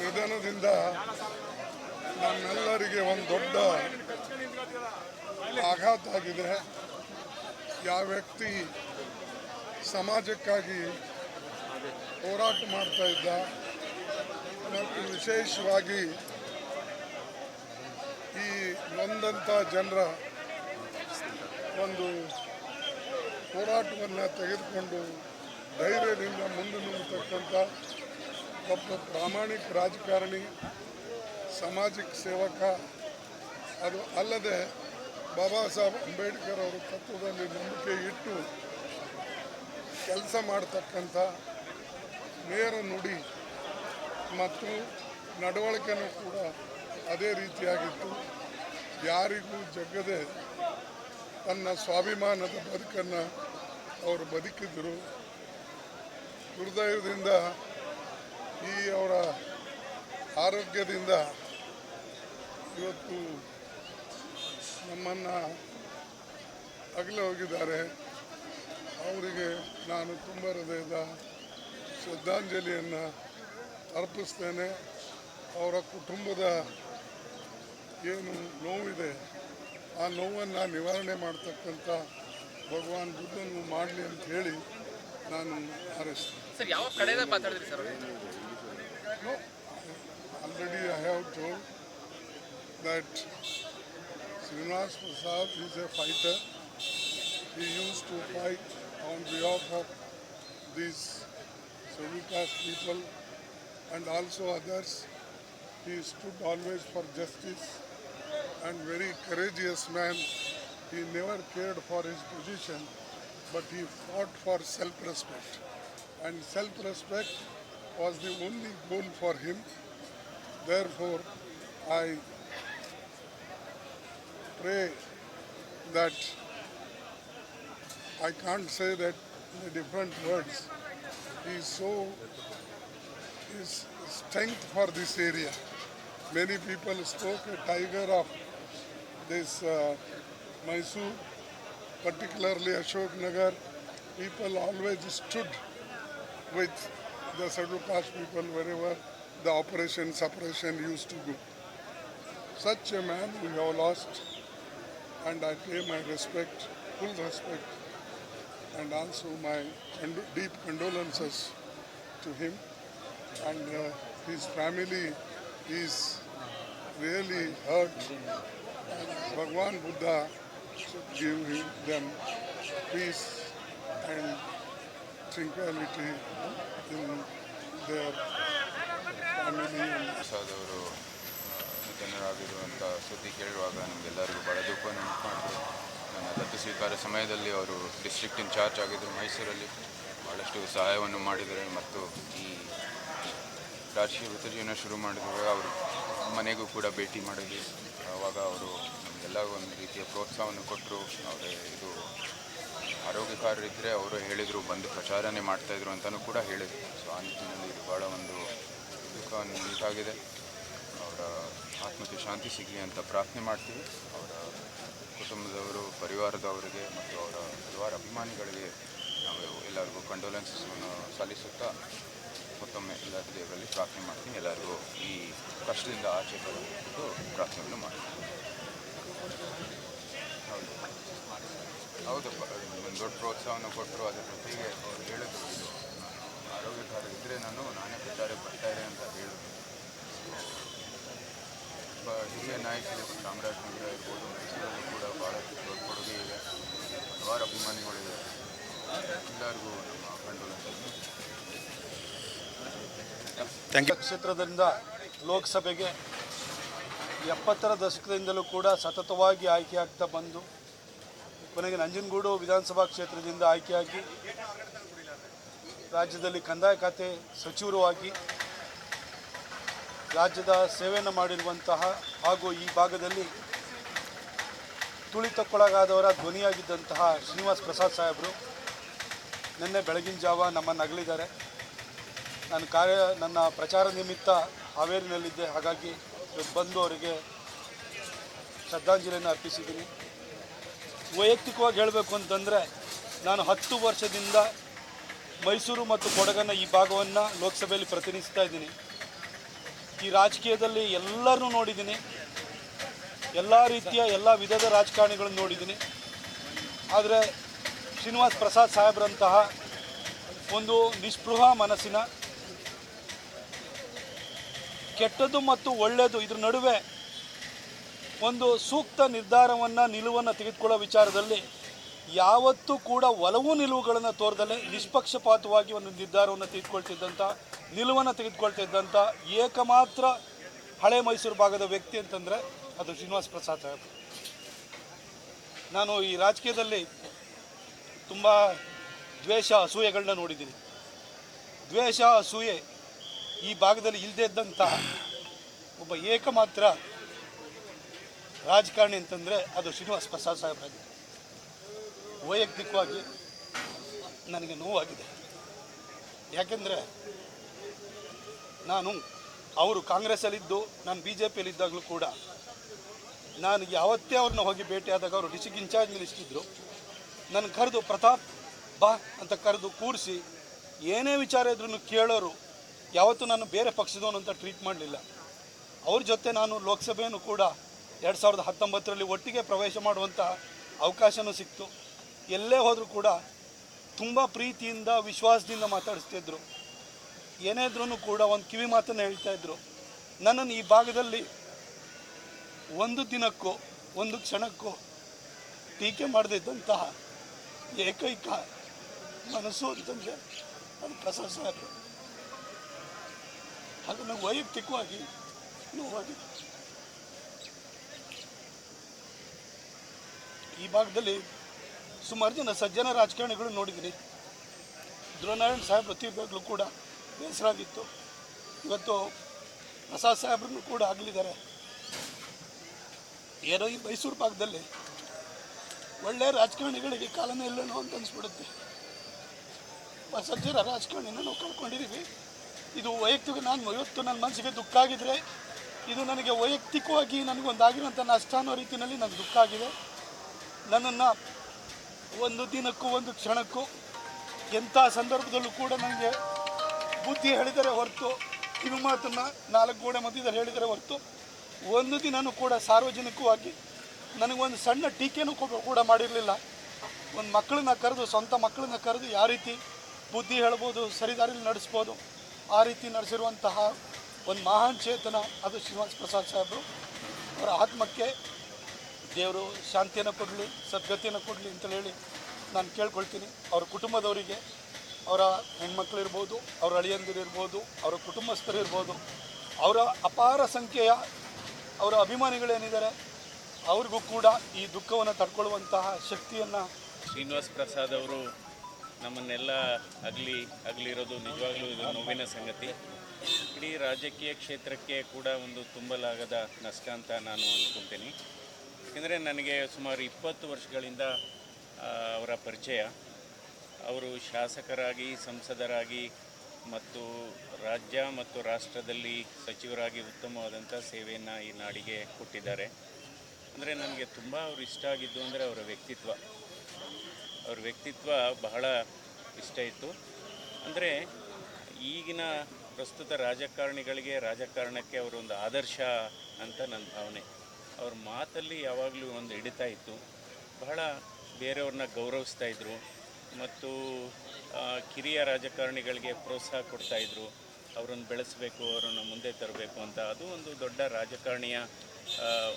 ನಿಧನದಿಂದ ನಮ್ಮೆಲ್ಲರಿಗೆ ಒಂದು ದೊಡ್ಡ ಆಘಾತ ಆಗಿದೆ. ಯಾವ ವ್ಯಕ್ತಿ ಸಮಾಜಕ್ಕಾಗಿ ಹೋರಾಟ ಮಾಡ್ತಾ ಇದ್ದ, ಮತ್ತು ವಿಶೇಷವಾಗಿ ಈ ನೊಂದಂಥ ಜನರ ಒಂದು ಹೋರಾಟವನ್ನು ತೆಗೆದುಕೊಂಡು ಧೈರ್ಯದಿಂದ ಮುಂದೆ ನುಗ್ಗತಕ್ಕಂಥ ಒಬ್ಬ ಪ್ರಾಮಾಣಿಕ ರಾಜಕಾರಣಿ, ಸಾಮಾಜಿಕ ಸೇವಕ, ಅದು ಅಲ್ಲದೆ ಬಾಬಾ ಸಾಹೇಬ್ ಅಂಬೇಡ್ಕರ್ ಅವರ ತತ್ವದಲ್ಲಿ ನಂಬಿಕೆ ಇಟ್ಟು ಕೆಲಸ ಮಾಡತಕ್ಕಂಥ ನೇರ ನುಡಿ ಮತ್ತು ನಡವಳಿಕೆನೂ ಕೂಡ ಅದೇ ರೀತಿಯಾಗಿತ್ತು. ಯಾರಿಗೂ ಜಗ್ಗದೆ ತನ್ನ ಸ್ವಾಭಿಮಾನದ ಬದುಕನ್ನು ಅವರು ಬದುಕಿದ್ರು. ಹೃದಯದಿಂದ ಈ ಅವರ ಆರೋಗ್ಯದಿಂದ ಇವತ್ತು ನಮ್ಮನ್ನು ಅಗಲ ಹೋಗಿದ್ದಾರೆ. ಅವರಿಗೆ ನಾನು ತುಂಬ ಹೃದಯದ ಶ್ರದ್ಧಾಂಜಲಿಯನ್ನು ಅರ್ಪಿಸ್ತೇನೆ. ಅವರ ಕುಟುಂಬದ ಏನು ನೋವಿದೆ ಆ ನೋವನ್ನು ನಿವಾರಣೆ ಮಾಡ್ತಕ್ಕಂಥ ಭಗವಾನ್ ಬುದ್ಧನು ಮಾಡಲಿ ಅಂತ ಹೇಳಿ ನಾನು ಹಾರೈಸ್ತೇನೆ ಸರ್ ಯಾವ ಕಡೆಯಿಂದ ಮಾತಾಡಿದ್ರಿ sir No, already I have told that Srinivas Prasad is a fighter. He used to fight on behalf of these scheduled caste people and also others. He stood always for justice and very courageous man. He never cared for his position, but he fought for self-respect. And self-respect was the only goal for him. Therefore, I pray that I can't say that in different words. He so his strength for this area. Many people spoke a tiger of this uh, Mysore, particularly Ashok Nagar. People always stood with the scheduled caste people wherever the operation separation used to go. Such a man we have lost, and I pay my respect, full respect, and also my condo- deep condolences to him and uh, his family is really hurt. Bhagwan Buddha should give them peace and tranquility in their family ಸಾಧವರು ನಿಧನರಾಗಿರುವಂಥ ಸುದ್ದಿ ಕೇಳುವಾಗ ನಮಗೆಲ್ಲರಿಗೂ ಬಹಳ ದುಃಖವನ್ನು ಉಂಟು ಮಾಡಿದ್ರು ನನ್ನ ದತ್ತು ಸ್ವೀಕಾರ ಸಮಯದಲ್ಲಿ ಅವರು ಡಿಸ್ಟ್ರಿಕ್ಟ್ ಇನ್ಚಾರ್ಜ್ ಆಗಿದ್ದರು ಮೈಸೂರಲ್ಲಿ. ಭಾಳಷ್ಟು ಸಹಾಯವನ್ನು ಮಾಡಿದ್ದಾರೆ ಮತ್ತು ಈ ರಾಜಕೀಯ ವೃತ್ತಜೀವನ ಶುರು ಮಾಡಿದಾಗ ಅವರು ಮನೆಗೂ ಕೂಡ ಭೇಟಿ ಮಾಡಿದ್ವಿ. ಆವಾಗ ಅವರು ನಮಗೆಲ್ಲ ಒಂದು ರೀತಿಯ ಪ್ರೋತ್ಸಾಹವನ್ನು ಕೊಟ್ಟರು. ಅವರೇ ಇದು ಆರೋಗ್ಯಕಾರರಿದ್ದರೆ ಅವರು ಹೇಳಿದರು, ಬಂದು ಪ್ರಚಾರನೇ ಮಾಡ್ತಾಯಿದ್ರು ಅಂತಲೂ ಕೂಡ ಹೇಳಿದರು. ಸೊ ಆ ನಿಟ್ಟಿನಲ್ಲಿ ಇದು ಭಾಳ ಒಂದು ದುಃಖವನ್ನು ಉಂಟಾಗಿದೆ. ಅವರ ಆತ್ಮಕ್ಕೆ ಶಾಂತಿ ಸಿಗಲಿ ಅಂತ ಪ್ರಾರ್ಥನೆ ಮಾಡ್ತೀವಿ. ಅವರ ಕುಟುಂಬದವರು, ಪರಿವಾರದವರಿಗೆ ಮತ್ತು ಅವರ ಹಲವಾರು ಅಭಿಮಾನಿಗಳಿಗೆ ನಾವು ಎಲ್ಲರಿಗೂ ಕಂಡೋಲೆನ್ಸನ್ನು ಸಲ್ಲಿಸುತ್ತಾ ಮತ್ತೊಮ್ಮೆ ಎಲ್ಲರ ದೇವರಲ್ಲಿ ಪ್ರಾರ್ಥನೆ ಮಾಡ್ತೀನಿ. ಎಲ್ಲರಿಗೂ ಈ ಕಷ್ಟದಿಂದ ಆಚೆ ಬರಬೇಕು ಪ್ರಾರ್ಥನೆಯನ್ನು ಮಾಡ್ತೀನಿ ಹೌದು ಹೌದಪ್ಪ ಒಂದು ದೊಡ್ಡ ಪ್ರೋತ್ಸಾಹವನ್ನು ಕೊಟ್ಟರು ಅದರ ಜೊತೆಗೆ ಅವ್ರು ಹೇಳಿದ್ರು ಇದು ಆರೋಗ್ಯಕಾರ ಇದ್ದರೆ ನಾನು ನಾನೇ ಪ್ರಚಾರಕ್ಕೆ ಬರ್ತಾರೆ ಅಂತ ಹೇಳಿದ್ರು ಒಬ್ಬ ಹಿರಿಯ ನಾಯಕರು ಚಾಮರಾಜನಗರ ಇರ್ಬೋದು ಮೈಸೂರಲ್ಲಿ ಕೂಡ ಭಾಳಷ್ಟು ದೊಡ್ಡ ಕೊಡುಗೆ ಇದೆ ಹಲವಾರು ಅಭಿಮಾನಿಗಳಿದ್ದಾರೆ ಎಲ್ಲರಿಗೂ ನಮ್ಮ ಕಂಡು ಕ್ಷೇತ್ರದಿಂದ ಲೋಕಸಭೆಗೆ ಎಪ್ಪತ್ತರ ದಶಕದಿಂದಲೂ ಕೂಡ ಸತತವಾಗಿ ಆಯ್ಕೆಯಾಗ್ತಾ ಬಂದು, ಕೊನೆಗೆ ನಂಜನಗೂಡು ವಿಧಾನಸಭಾ ಕ್ಷೇತ್ರದಿಂದ ಆಯ್ಕೆಯಾಗಿ, ರಾಜ್ಯದಲ್ಲಿ ಕಂದಾಯ ಖಾತೆ ಸಚಿವರು ಆಗಿ ರಾಜ್ಯದ ಸೇವೆಯನ್ನು ಮಾಡಿರುವಂತಹ ಹಾಗೂ ಈ ಭಾಗದಲ್ಲಿ ತುಳಿತಕ್ಕೊಳಗಾದವರ ಧ್ವನಿಯಾಗಿದ್ದಂತಹ ಶ್ರೀನಿವಾಸ್ ಪ್ರಸಾದ್ ಸಾಹೇಬರು, ನಿನ್ನೆ ಬೆಳಗಿನ ಜಾವ ನಮ್ಮನ್ನು ಅಗಲಿದ್ದಾರೆ. ನಾನು ಕಾರ್ಯ, ನನ್ನ ಪ್ರಚಾರ ನಿಮಿತ್ತ ಹಾವೇರಿನಲ್ಲಿದ್ದೆ. ಹಾಗಾಗಿ ಬಂದು ಅವರಿಗೆ ಶ್ರದ್ಧಾಂಜಲಿಯನ್ನು ಅರ್ಪಿಸಿದ್ದೀನಿ. ವೈಯಕ್ತಿಕವಾಗಿ ಹೇಳಬೇಕು ಅಂತಂದರೆ, ನಾನು ಹತ್ತು ವರ್ಷದಿಂದ ಮೈಸೂರು ಮತ್ತು ಕೊಡಗನ್ನ ಈ ಭಾಗವನ್ನು ಲೋಕಸಭೆಯಲ್ಲಿ ಪ್ರತಿನಿಧಿಸ್ತಾ ಇದ್ದೀನಿ. ಈ ರಾಜಕೀಯದಲ್ಲಿ ಎಲ್ಲರನ್ನೂ ನೋಡಿದ್ದೀನಿ. ಎಲ್ಲ ರೀತಿಯ, ಎಲ್ಲ ವಿಧದ ರಾಜಕಾರಣಿಗಳನ್ನು ನೋಡಿದ್ದೀನಿ. ಆದರೆ ಶ್ರೀನಿವಾಸ್ ಪ್ರಸಾದ್ ಸಾಹೇಬ್ರಂತಹ ಒಂದು ನಿಸ್ಪೃಹ ಮನಸ್ಸಿನ ಕೆಟ್ಟದ್ದು ಮತ್ತು ಒಳ್ಳೆಯದು ಇದ್ರ ನಡುವೆ ಒಂದು ಸೂಕ್ತ ನಿರ್ಧಾರವನ್ನು, ನಿಲುವನ್ನು ತೆಗೆದುಕೊಳ್ಳೋ ವಿಚಾರದಲ್ಲಿ ಯಾವತ್ತೂ ಕೂಡ ಒಲವು ನಿಲುವುಗಳನ್ನು ತೋರದಲ್ಲೇ ನಿಷ್ಪಕ್ಷಪಾತವಾಗಿ ಒಂದು ನಿರ್ಧಾರವನ್ನು ತೆಗೆದುಕೊಳ್ತಿದ್ದಂಥ ನಿಲುವನ್ನು ತೆಗೆದುಕೊಳ್ತಿದ್ದಂಥ ಏಕಮಾತ್ರ ಹಳೆ ಮೈಸೂರು ಭಾಗದ ವ್ಯಕ್ತಿ ಅಂತಂದರೆ ಅದು ಶ್ರೀನಿವಾಸ್ ಪ್ರಸಾದ್ ಸಾಹೇಬ್. ನಾನು ಈ ರಾಜಕೀಯದಲ್ಲಿ ತುಂಬ ದ್ವೇಷ ಅಸೂಯೆಗಳನ್ನ ನೋಡಿದ್ದೀನಿ. ದ್ವೇಷ, ಅಸೂಯೆ ಈ ಭಾಗದಲ್ಲಿ ಇಲ್ಲದೆ ಇದ್ದಂತಹ ಒಬ್ಬ ಏಕಮಾತ್ರ ರಾಜಕಾರಣಿ ಅಂತಂದರೆ ಅದು ಶ್ರೀನಿವಾಸ್ ಪ್ರಸಾದ್ ಸಾಹೇಬರಾಗಿದೆ. ವೈಯಕ್ತಿಕವಾಗಿ ನನಗೆ ನೋವಾಗಿದೆ. ಯಾಕೆಂದರೆ ನಾನು ಅವರು ಕಾಂಗ್ರೆಸ್ಸಲ್ಲಿದ್ದು, ನಾನು ಬಿ ಜೆ ಪಿಯಲ್ಲಿದ್ದಾಗಲೂ ಕೂಡ ನಾನು ಯಾವತ್ತೇ ಅವ್ರನ್ನ ಹೋಗಿ ಭೇಟಿಯಾದಾಗ ಅವರು ಡಿಸ್ಟಿಕ್ ಇನ್ಚಾರ್ಜ್ ನಿಲ್ಲಿಸ್ತಿದ್ರು. ನನ್ನ ಕರೆದು ಪ್ರತಾಪ್ ಬಾ ಅಂತ ಕರೆದು ಕೂರಿಸಿ, ಏನೇ ವಿಚಾರ ಇದ್ರೂ ಕೇಳೋರು ಯಾವತ್ತೂ ನಾನು ಬೇರೆ ಪಕ್ಷದವನು ಅಂತ ಟ್ರೀಟ್ ಮಾಡಲಿಲ್ಲ. ಅವ್ರ ಜೊತೆ ನಾನು ಲೋಕಸಭೆಯನ್ನು ಕೂಡ ಎರಡು ಸಾವಿರದ ಹತ್ತೊಂಬತ್ತರಲ್ಲಿ ಒಟ್ಟಿಗೆ ಪ್ರವೇಶ ಮಾಡುವಂಥ ಅವಕಾಶವೂ ಸಿಕ್ತು. ಎಲ್ಲೇ ಹೋದರೂ ಕೂಡ ತುಂಬ ಪ್ರೀತಿಯಿಂದ, ವಿಶ್ವಾಸದಿಂದ ಮಾತಾಡಿಸ್ತಿದ್ರು ಏನೇ ಇದ್ರೂ ಕೂಡ ಒಂದು ಕಿವಿ ಮಾತನ್ನು ಹೇಳ್ತಾ ಇದ್ರು. ನನ್ನನ್ನು ಈ ಭಾಗದಲ್ಲಿ ಒಂದು ದಿನಕ್ಕೂ, ಒಂದು ಕ್ಷಣಕ್ಕೂ ಟೀಕೆ ಮಾಡದಿದ್ದಂತಹ ಏಕೈಕ ಮನಸ್ಸು ಅಂತಂದರೆ ಅದು ಪ್ರಸಾದ್ ಅದನ್ನು ವೈಯಕ್ತಿಕವಾಗಿ ನೋವಾಗಿದೆ. ಈ ಭಾಗದಲ್ಲಿ ಸುಮಾರು ಜನ ಸಜ್ಜನ ರಾಜಕಾರಣಿಗಳು ನೋಡಿದ್ದೀನಿ ಧ್ರುವನಾರಾಯಣ ಸಾಹೇಬ್ ತೀರ್ವಾಗಲೂ ಕೂಡ ಬೇಸರ ಆಗಿತ್ತು ಇವತ್ತು ಪ್ರಸಾದ್ ಸಾಹೇಬ್ರನ್ನು ಕೂಡ ಆಗಲಿದ್ದಾರೆ ಏನೋ ಈ ಮೈಸೂರು ಭಾಗದಲ್ಲಿ ಒಳ್ಳೆಯ ರಾಜಕಾರಣಿಗಳಿಗೆ ಕಾಲನೇ ಇಲ್ಲೇನೋ ಅಂತ ಅನಿಸ್ಬಿಡುತ್ತೆ. ಸಜ್ಜರ ರಾಜಕಾರಣಿನ ನಾವು ಕಳ್ಕೊಂಡಿದ್ದೀವಿ. ಇದು ವೈಯಕ್ತಿಕ ನಾನು ಇವತ್ತು ನನ್ನ ಮನಸ್ಸಿಗೆ ದುಃಖ ಆಗಿದ್ರೆ ಇದು ನನಗೆ ವೈಯಕ್ತಿಕವಾಗಿ ನನಗೊಂದಾಗಿರೋಂಥ ನಷ್ಟ ಅನ್ನೋ ರೀತಿಯಲ್ಲಿ ನನಗೆ ದುಃಖ ಆಗಿದೆ. ನನ್ನನ್ನು ಒಂದು ದಿನಕ್ಕೂ ಒಂದು ಕ್ಷಣಕ್ಕೂ ಎಂಥ ಸಂದರ್ಭದಲ್ಲೂ ಕೂಡ ನನಗೆ ಬುದ್ಧಿ ಹೇಳಿದರೆ ಹೊರತು ಕಿವಿ ಮಾತನ್ನು ನಾಲ್ಕು ಗೋಡೆ ಮಧ್ಯದಲ್ಲಿ ಹೇಳಿದರೆ ಹೊರತು, ಒಂದು ದಿನನೂ ಕೂಡ ಸಾರ್ವಜನಿಕವಾಗಿ ನನಗೊಂದು ಸಣ್ಣ ಟೀಕೆನೂ ಕೂಡ ಮಾಡಿರಲಿಲ್ಲ. ಒಂದು ಮಕ್ಕಳನ್ನ ಕರೆದು, ಸ್ವಂತ ಮಕ್ಕಳನ್ನ ಕರೆದು ಯಾವ ರೀತಿ ಬುದ್ಧಿ ಹೇಳ್ಬೋದು ಸರಿದಾರಿಲಿ ನಡೆಸ್ಬೋದು ಆ ರೀತಿ ನಡೆಸಿರುವಂತಹ ಒಂದು ಮಹಾನ್ ಚೇತನ ಅದು ಶ್ರೀನಿವಾಸ ಪ್ರಸಾದ್ ಸಾಹೇಬರು. ಅವರ ಆತ್ಮಕ್ಕೆ ದೇವರು ಶಾಂತಿಯನ್ನು ಕೊಡಲಿ, ಸದ್ಗತಿಯನ್ನು ಕೊಡಲಿ ಅಂತ ಹೇಳಿ ನಾನು ಕೇಳ್ಕೊಳ್ತೀನಿ. ಅವರ ಕುಟುಂಬದವರಿಗೆ, ಅವರ ಹೆಣ್ಮಕ್ಳಿರ್ಬೋದು ಅವರ ಅಳಿಯಂದಿರಿರ್ಬೋದು ಅವರ ಕುಟುಂಬಸ್ಥರಿರ್ಬೋದು ಅವರ ಅಪಾರ ಸಂಖ್ಯೆಯ ಅವರ ಅಭಿಮಾನಿಗಳೇನಿದ್ದಾರೆ, ಅವ್ರಿಗೂ ಕೂಡ ಈ ದುಃಖವನ್ನು ತಡ್ಕೊಳ್ಳುವಂತಹ ಶಕ್ತಿಯನ್ನು ಶ್ರೀನಿವಾಸ್ ಪ್ರಸಾದ್ ಅವರು ನಮ್ಮನ್ನೆಲ್ಲ ಅಗಲಿ, ಅಗಲಿರೋದು ನಿಜವಾಗ್ಲೂ ಇದು ನೋವಿನ ಸಂಗತಿ. ಇಡೀ ರಾಜಕೀಯ ಕ್ಷೇತ್ರಕ್ಕೆ ಕೂಡ ಒಂದು ತುಂಬಲಾಗದ ನಷ್ಟ ಅಂತ ನಾನು ಅಂದ್ಕೊತೀನಿ ಯಾಕೆಂದರೆ ನನಗೆ ಸುಮಾರು ಇಪ್ಪತ್ತು ವರ್ಷಗಳಿಂದ ಅವರ ಪರಿಚಯ. ಅವರು ಶಾಸಕರಾಗಿ, ಸಂಸದರಾಗಿ ಮತ್ತು ರಾಜ್ಯ ಮತ್ತು ರಾಷ್ಟ್ರದಲ್ಲಿ ಸಚಿವರಾಗಿ ಉತ್ತಮವಾದಂಥ ಸೇವೆಯನ್ನು ಈ ನಾಡಿಗೆ ಕೊಟ್ಟಿದ್ದಾರೆ. ಅಂದರೆ ನನಗೆ ತುಂಬ ಅವರು ಇಷ್ಟ ಆಗಿದ್ದು ಅಂದರೆ ಅವರ ವ್ಯಕ್ತಿತ್ವ. ಅವ್ರ ವ್ಯಕ್ತಿತ್ವ ಬಹಳ ಇಷ್ಟ ಇತ್ತು. ಅಂದರೆ ಈಗಿನ ಪ್ರಸ್ತುತ ರಾಜಕಾರಣಿಗಳಿಗೆ ರಾಜಕಾರಣಕ್ಕೆ ಅವರೊಂದು ಆದರ್ಶ ಅಂತ ನನ್ನ ಭಾವನೆ. ಅವ್ರ ಮಾತಲ್ಲಿ ಯಾವಾಗಲೂ ಒಂದು ಹಿಡಿತಾ ಇತ್ತು. ಬಹಳ ಬೇರೆಯವ್ರನ್ನ ಗೌರವಿಸ್ತಾ ಇದ್ದರು ಮತ್ತು ಕಿರಿಯ ರಾಜಕಾರಣಿಗಳಿಗೆ ಪ್ರೋತ್ಸಾಹ ಕೊಡ್ತಾಯಿದ್ರು ಅವರನ್ನು ಬೆಳೆಸಬೇಕು, ಅವರನ್ನು ಮುಂದೆ ತರಬೇಕು ಅಂತ. ಅದು ಒಂದು ದೊಡ್ಡ ರಾಜಕಾರಣಿಯ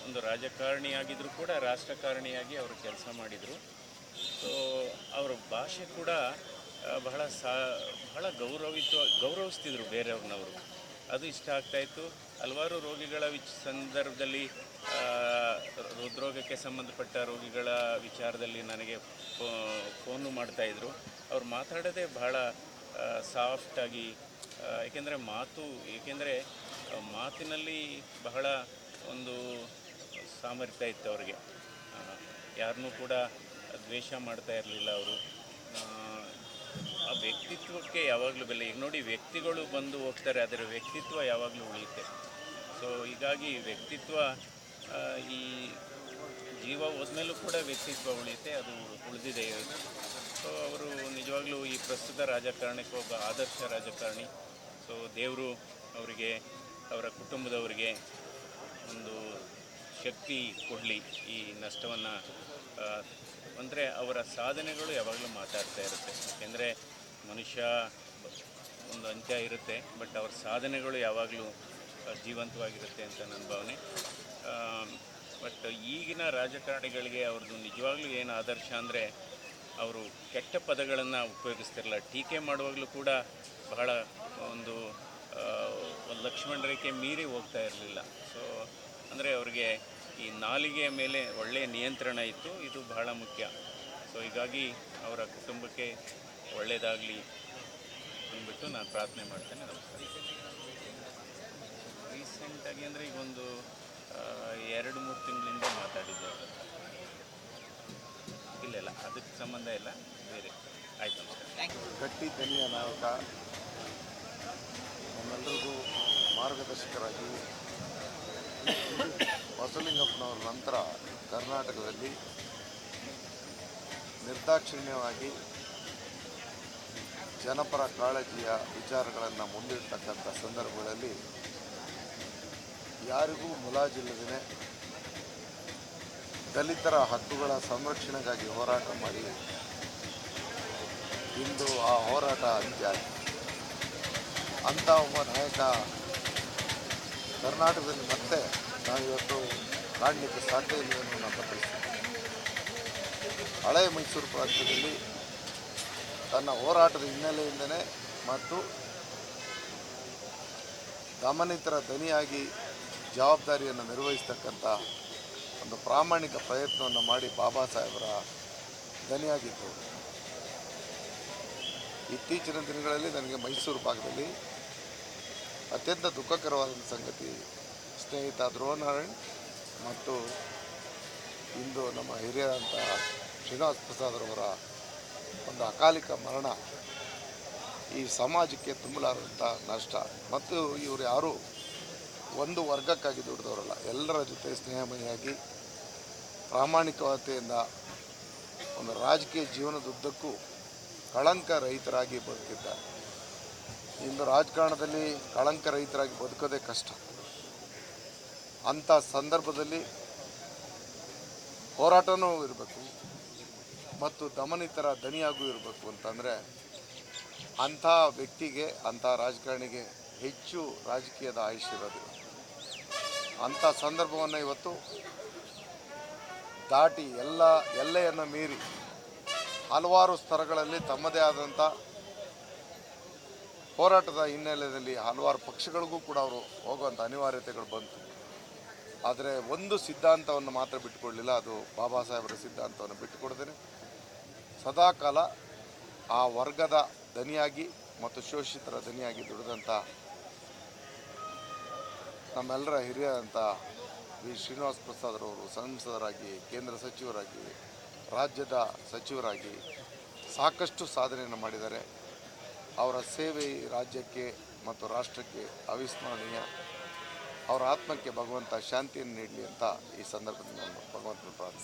ಒಂದು ರಾಜಕಾರಣಿಯಾಗಿದ್ದರೂ ಕೂಡ ರಾಷ್ಟ್ರಕಾರಣಿಯಾಗಿ ಅವರು ಕೆಲಸ ಮಾಡಿದರು. ಸೊ, ಅವರ ಭಾಷೆ ಕೂಡ ಬಹಳ ಸಾ, ಬಹಳ ಗೌರವಿತ, ಗೌರವಿಸ್ತಿದ್ರು ಬೇರೆಯವ್ರನ್ನವರು. ಅದು ಇಷ್ಟ ಆಗ್ತಾಯಿತ್ತು. ಹಲವಾರು ರೋಗಿಗಳ ವಿಚ್, ಸಂದರ್ಭದಲ್ಲಿ ಹೃದ್ರೋಗಕ್ಕೆ ಸಂಬಂಧಪಟ್ಟ ರೋಗಿಗಳ ವಿಚಾರದಲ್ಲಿ ನನಗೆ ಫೋನು ಮಾಡ್ತಾಯಿದ್ರು. ಅವ್ರು ಮಾತಾಡೋದೇ ಬಹಳ ಸಾಫ್ಟಾಗಿ ಏಕೆಂದರೆ ಮಾತು, ಏಕೆಂದರೆ ಮಾತಿನಲ್ಲಿ ಬಹಳ ಒಂದು ಸಾಮರ್ಥ್ಯ ಇತ್ತು ಅವರಿಗೆ. ಯಾರನ್ನೂ ಕೂಡ ದ್ವೇಷ ಮಾಡ್ತಾ ಇರಲಿಲ್ಲ ಅವರು. ಆ ವ್ಯಕ್ತಿತ್ವಕ್ಕೆ ಯಾವಾಗಲೂ ಬೆಲೆ, ಈಗ ನೋಡಿ ವ್ಯಕ್ತಿಗಳು ಬಂದು ಹೋಗ್ತಾರೆ, ಅದರ ವ್ಯಕ್ತಿತ್ವ ಯಾವಾಗಲೂ ಉಳಿಯುತ್ತೆ. ಸೊ ಹೀಗಾಗಿ ವ್ಯಕ್ತಿತ್ವ ಈ ಜೀವ ಹೋದ್ಮೇಲೂ ಕೂಡ ವ್ಯಕ್ತಿತ್ವ ಉಳಿಯುತ್ತೆ, ಅದು ಉಳಿದಿದೆ. ಸೊ ಅವರು ನಿಜವಾಗ್ಲೂ ಈ ಪ್ರಸ್ತುತ ರಾಜಕಾರಣಕ್ಕೆ ಒಬ್ಬ ಆದರ್ಶ ರಾಜಕಾರಣಿ. ಸೊ ದೇವರು ಅವರಿಗೆ, ಅವರ ಕುಟುಂಬದವರಿಗೆ ಒಂದು ಶಕ್ತಿ ಕೊಡಲಿ ಈ ನಷ್ಟವನ್ನು ಅಂದರೆ ಅವರ ಸಾಧನೆಗಳು ಯಾವಾಗಲೂ ಮಾತಾಡ್ತಾ ಇರುತ್ತೆ. ಯಾಕೆಂದರೆ ಮನುಷ್ಯ ಒಂದು ಅಂತ್ಯ ಇರುತ್ತೆ, ಬಟ್ ಅವ್ರ ಸಾಧನೆಗಳು ಯಾವಾಗಲೂ ಜೀವಂತವಾಗಿರುತ್ತೆ ಅಂತ ನನ್ನ ಭಾವನೆ. ಬಟ್ ಈಗಿನ ರಾಜಕಾರಣಿಗಳಿಗೆ ಅವ್ರದ್ದು ನಿಜವಾಗ್ಲೂ ಏನು ಆದರ್ಶ ಅಂದರೆ ಅವರು ಕೆಟ್ಟ ಪದಗಳನ್ನು ಉಪಯೋಗಿಸ್ತಿರಲ್ಲ ಟೀಕೆ ಮಾಡುವಾಗಲೂ ಕೂಡ ಬಹಳ ಒಂದು ಲಕ್ಷ್ಮಣ ರೇಖೆ ಮೀರಿ ಹೋಗ್ತಾ ಇರಲಿಲ್ಲ. ಸೊ ಅಂದರೆ ಅವ್ರಿಗೆ ಈ ನಾಲಿಗೆಯ ಮೇಲೆ ಒಳ್ಳೆಯ ನಿಯಂತ್ರಣ ಇತ್ತು. ಇದು ಬಹಳ ಮುಖ್ಯ. ಸೊ ಹೀಗಾಗಿ ಅವರ ಕುಟುಂಬಕ್ಕೆ ಒಳ್ಳೆಯದಾಗಲಿ ಅಂದ್ಬಿಟ್ಟು ನಾನು ಪ್ರಾರ್ಥನೆ ಮಾಡ್ತೇನೆ. ನಮಸ್ಕಾರ. ರೀಸೆಂಟಾಗಿ ಅಂದರೆ ಈಗ ಒಂದು ಎರಡು ಮೂರು ತಿಂಗಳಿಂದ ಮಾತಾಡಿದ್ದೆ. ಇಲ್ಲ ಇಲ್ಲ ಅದಕ್ಕೆ ಸಂಬಂಧ ಇಲ್ಲ. ಬೇರೆ. ಆಯ್ತು ನಮಸ್ಕಾರ. ಗಟ್ಟಿ ಧನಿಯ ನಾಯಕ ನಮ್ಮೆಲ್ಲರಿಗೂ ಮಾರ್ಗದರ್ಶಕರಾಗಿ ಬಸವಲಿಂಗಪ್ಪನವರ ನಂತರ ಕರ್ನಾಟಕದಲ್ಲಿ ನಿರ್ದಾಕ್ಷಿಣ್ಯವಾಗಿ ಜನಪರ ಕಾಳಜಿಯ ವಿಚಾರಗಳನ್ನು ಮುಂದಿಡ್ತಕ್ಕಂಥ ಸಂದರ್ಭಗಳಲ್ಲಿ ಯಾರಿಗೂ ಮುಲಾಜಿಲ್ಲದೇ ದಲಿತರ ಹಕ್ಕುಗಳ ಸಂರಕ್ಷಣೆಗಾಗಿ ಹೋರಾಟ ಮಾಡಿ ಇಂದು ಆ ಹೋರಾಟ ಅಂತ್ಯ. ಅಂಥ ಒಬ್ಬ ನಾಯಕ ಕರ್ನಾಟಕದಲ್ಲಿ ಮತ್ತೆ ನಾವಿವತ್ತು ಕಾಣಲಿಕ್ಕೆ ಸಾಧ್ಯ ಇಲ್ಲ ನಾನು ಪರಿಸ್ಥಿತಿ ಹಳೆಯ ಮೈಸೂರು ಪ್ರಾಂತ್ಯದಲ್ಲಿ ತನ್ನ ಹೋರಾಟದ ಹಿನ್ನೆಲೆಯಿಂದನೇ ಮತ್ತು ದಮನಿತರ ದನಿಯಾಗಿ ಜವಾಬ್ದಾರಿಯನ್ನು ನಿರ್ವಹಿಸ್ತಕ್ಕಂಥ ಒಂದು ಪ್ರಾಮಾಣಿಕ ಪ್ರಯತ್ನವನ್ನು ಮಾಡಿ ಬಾಬಾ ಸಾಹೇಬರ ದನಿಯಾಗಿತ್ತು. ಇತ್ತೀಚಿನ ದಿನಗಳಲ್ಲಿ ನನಗೆ ಮೈಸೂರು ಭಾಗದಲ್ಲಿ ಅತ್ಯಂತ ದುಃಖಕರವಾದ ಸಂಗತಿ ಸ್ನೇಹಿತ ಧ್ರುವನಾರಾಯಣ್ ಮತ್ತು ಇಂದು ನಮ್ಮ ಹಿರಿಯರಂಥ ಶ್ರೀನಿವಾಸ್ ಪ್ರಸಾದ್ರವರ ಒಂದು ಅಕಾಲಿಕ ಮರಣ ಈ ಸಮಾಜಕ್ಕೆ ತುಂಬಲಾರಂಥ ನಷ್ಟ. ಮತ್ತು ಇವರು ಯಾರೂ ಒಂದು ವರ್ಗಕ್ಕಾಗಿ ದುಡಿದವರಲ್ಲ, ಎಲ್ಲರ ಜೊತೆ ಸ್ನೇಹಮಯಾಗಿ ಪ್ರಾಮಾಣಿಕತೆಯಿಂದ ಒಂದು ರಾಜಕೀಯ ಜೀವನದುದ್ದಕ್ಕೂ ಕಳಂಕ ರಹಿತರಾಗಿ ಬದುಕಿದ್ದಾರೆ. ಇಂದು ರಾಜಕಾರಣದಲ್ಲಿ ಕಳಂಕ ರಹಿತರಾಗಿ ಬದುಕೋದೇ ಕಷ್ಟ. ಅಂಥ ಸಂದರ್ಭದಲ್ಲಿ ಹೋರಾಟನೂ ಇರಬೇಕು ಮತ್ತು ದಮನಿತರ ದನಿಯಾಗೂ ಇರಬೇಕು ಅಂತಂದರೆ ಅಂಥ ವ್ಯಕ್ತಿಗೆ, ಅಂಥ ರಾಜಕಾರಣಿಗೆ ಹೆಚ್ಚು ರಾಜಕೀಯದ ಆಯುಷ್ ಇರೋದಿಲ್ಲ. ಅಂಥ ಸಂದರ್ಭವನ್ನು ಇವತ್ತು ದಾಟಿ ಎಲ್ಲ ಎಲ್ಲೆಯನ್ನು ಮೀರಿ ಹಲವಾರು ಸ್ತರಗಳಲ್ಲಿ ತಮ್ಮದೇ ಆದಂಥ ಹೋರಾಟದ ಹಿನ್ನೆಲೆಯಲ್ಲಿ ಹಲವಾರು ಪಕ್ಷಗಳಿಗೂ ಕೂಡ ಅವರು ಹೋಗುವಂಥ ಅನಿವಾರ್ಯತೆಗಳು ಬಂತು. ಆದರೆ ಒಂದು ಸಿದ್ಧಾಂತವನ್ನು ಮಾತ್ರ ಬಿಟ್ಟುಕೊಡಲಿಲ್ಲ. ಅದು ಬಾಬಾ ಸಾಹೇಬರ ಸಿದ್ಧಾಂತವನ್ನು ಬಿಟ್ಟುಕೊಡ್ತೇನೆ ಸದಾಕಾಲ ಆ ವರ್ಗದ ದನಿಯಾಗಿ ಮತ್ತು ಶೋಷಿತರ ದನಿಯಾಗಿ ದುಡಿದಂಥ ನಮ್ಮೆಲ್ಲರ ಹಿರಿಯರಂಥ ವಿ. ಶ್ರೀನಿವಾಸ್ ಪ್ರಸಾದ್ರವರು ಸಂಸದರಾಗಿ, ಕೇಂದ್ರ ಸಚಿವರಾಗಿ, ರಾಜ್ಯದ ಸಚಿವರಾಗಿ ಸಾಕಷ್ಟು ಸಾಧನೆಯನ್ನು ಮಾಡಿದ್ದಾರೆ. ಅವರ ಸೇವೆ ರಾಜ್ಯಕ್ಕೆ ಮತ್ತು ರಾಷ್ಟ್ರಕ್ಕೆ ಅವಿಸ್ಮರಣೀಯ. ಅವರ ಆತ್ಮಕ್ಕೆ ಭಗವಂತ ಶಾಂತಿಯನ್ನು ನೀಡಲಿ ಅಂತ ಈ ಸಂದರ್ಭದಲ್ಲಿ ನಾನು ಭಗವಂತನ ಪ್ರಾರ್ಥನೆ